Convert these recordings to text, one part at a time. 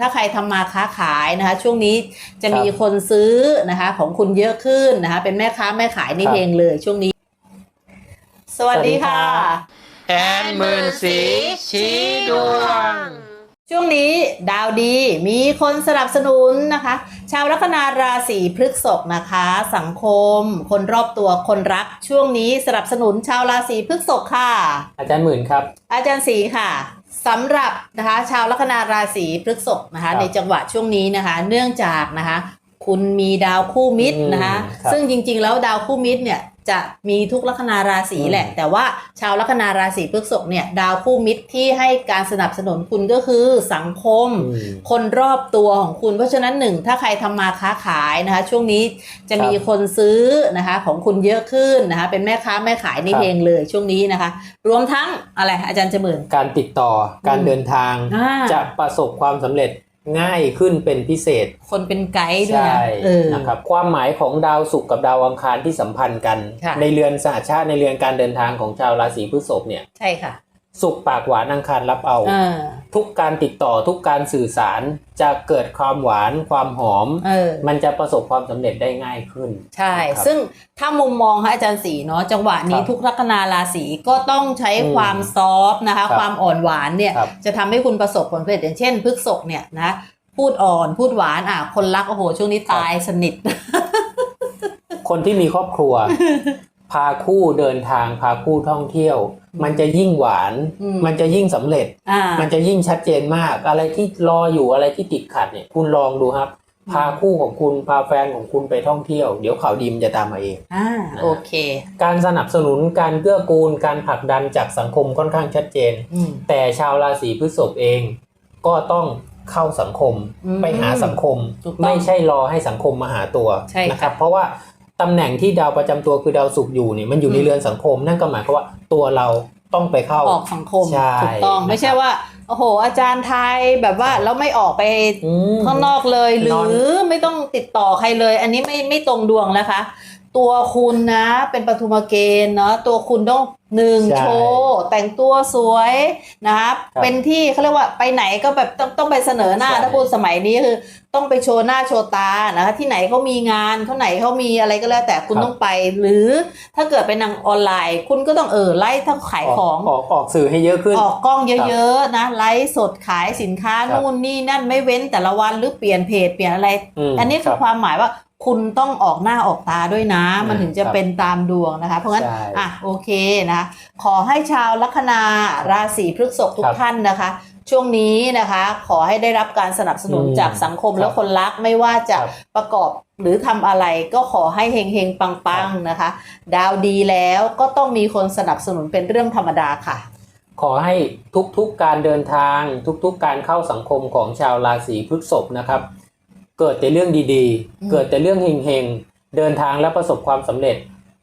ถ้าใครทำมาค้าขายนะคะ ช่วงนี้จะมีครับคนซื้อนะคะ ของคุณเยอะขึ้นนะคะ เป็นแม่ค้าแม่ขายนี่ครับเองเลยช่วงนี้ สวัสดีค่ะสวัสดีครับแอนหมื่นสีชี้ดวง ช่วงนี้ดาวดีมีคนสนับสนุนนะคะ ชาวลัคนาราศีพฤษภนะคะ สังคม คนรอบตัวคนรัก ช่วงนี้สนับสนุนชาวราศีพฤษภค่ะ อาจารย์หมื่นครับ อาจารย์สีค่ะ สำหรับนะคะชาวลัคนาราศีพฤษภนะคะครับในจังหวะช่วงนี้นะคะ เนื่องจากนะคะ คุณมีดาวคู่มิตรนะคะอืมครับซึ่งจริงๆ แล้วดาวคู่มิตรเนี่ย จะมีทุกลัคนาราศีอืมแหละ แต่ว่าชาวลัคนาราศีพฤษภเนี่ย ดาวคู่มิตรที่ให้การสนับสนุนคุณก็คือสังคมอืมคนรอบตัวของคุณ เพราะฉะนั้นหนึ่งถ้าใครทำมาค้าขายนะคะ ช่วงนี้จะมีครับคนซื้อนะคะของคุณเยอะขึ้นนะคะ เป็นแม่ค้าแม่ขายนี่ครับเองเลยช่วงนี้นะคะ รวมทั้งอะไรอาจารย์เจมื่นการติดต่อการอืมเดินทางอ่าจะประสบความสำเร็จ ง่ายขึ้นเป็นพิเศษ คนเป็นไกด์ด้วยใช่นะเออ นะครับความหมายของดาวศุกร์กับดาวอังคารที่สัมพันธ์กัน ค่ะ ในเรือนสหชาติในเรือนการเดินทางของชาวราศีพฤษภเนี่ย ใช่ค่ะ ศุกร์ปากหวานอังคารรับเอาอ่าทุกการติดต่อทุกการสื่อสารจะเกิดความหวานความหอมเออมันจะประสบความสำเร็จได้ง่ายขึ้น ใช่นะครับซึ่งถ้ามุมมองค่ะอาจารย์สีเนาะจังหวะนี้ครับทุกลัคนาราศีก็ต้องใช้อืมความซอฟต์นะคะครับความอ่อนหวานเนี่ยครับจะทำให้คุณประสบผลสำเร็จอย่างเช่นพฤกษกเนี่ยนะพูดอ่อนพูดหวานอะคนรักโอ้โหช่วงนี้ตายสนิท คนที่มีครอบครัว พาคู่เดินทางพาคู่ท่องเที่ยว มันจะยิ่งหวานอืมมันจะยิ่งสำเร็จอ่ามันจะยิ่งชัดเจนมาก อะไรที่รออยู่อะไรที่ติดขัดเนี่ยคุณลองดูครับ พาคู่ของคุณพาแฟนของคุณไปท่องเที่ยว เดี๋ยวข่าวดีมนจะตามมาเองอ่าโอเค การสนับสนุนการเกื้อกูลการผลักดันจากสังคมค่อนข้างชัดเจนอืมแต่ชาวราศีพฤษภเอง ก็ต้องเข้าสังคมอืมไปหาสังคมถูกต้องไม่ใช่รอให้สังคมมาหาตัวใช่ค่ะนะครับเพราะว่า ตำแหน่งที่ดาวประจำตัวคือดาวศุกร์อยู่เนี่ยมันอยู่ในอืมเรือนสังคม นั่นก็หมายความว่าตัวเราต้องไปเข้าออกสังคมใช่ถูกต้องนะครับไม่ใช่ว่าโอ้โห อาจารย์ไทยแบบว่าแล้วไม่ออกไปอืมข้างนอกเลยหรืนอนอไม่ต้องติดต่อใครเลย อันนี้ไม่ไม่ตรงดวงนะคะ ตัวคุณนะเป็นปฐุมเกณฑ์เนาะตัวคุณต้อง หนึ่งใช่โชว์แต่งตัวสวยนะครับ ครับเป็นที่เขาเรียกว่าไปไหนก็แบบต้องต้องไปเสนอหน้าใช่ ถ้าพูดสมัยนี้คือ ต้องไปโชว์หน้าโชว์ตานะคะที่ไหนเขามีงานเขาไหนเขามีอะไรก็แล้วแต่คุณครับต้องไป หรือถ้าเกิดเป็นนางออนไลน์ คุณก็ต้องเออไล่ทั้งขายของ ออกออกสื่อให้เยอะขึ้น ออกกล้องเยอะๆนะไลฟ์สดขายสินค้าครับนู่นนี่นั่นไม่เว้นแต่ละวันหรือเปลี่ยนเพจเปลี่ยนอะไรมอันนี้คือรับความหมายว่า คุณต้องออกหน้าออกตาด้วยนะ มันถึงจะครับเป็นตามดวงนะคะ เพราะงั้นใช่อะโอเคนะคะขอให้ชาวลัคนาราศีพฤษภทุคกรับท่านนะคะ ช่วงนี้นะคะ ขอให้ได้รับการสนับสนุนอืมจากสังคมครับและคนรักไม่ว่าจะครับประกอบหรือทำอะไรก็ขอให้เฮงเฮงๆ ปังๆนะคะ ดาวดีแล้วก็ต้องมีคนสนับสนุนเป็นเรื่องธรรมดาค่ะ ขอให้ทุกๆการเดินทางทุกๆการเข้าสังคมของชาวราศีพฤษภนะครับ เกิดแต่เรื่องดีอืมๆเกิดแต่เรื่องเฮงๆ เดินทางและประสบความสำเร็จ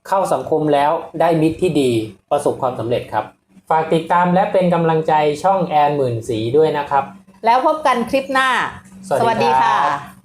เข้าสังคมแล้วได้มิตรที่ดีประสบความสำเร็จครับ ฝากติดตามและเป็นกำลังใจช่องแอนหมื่นสีด้วยนะครับ แล้วพบกันคลิปหน้า สวัสดีสวัสดีครัค่ะบ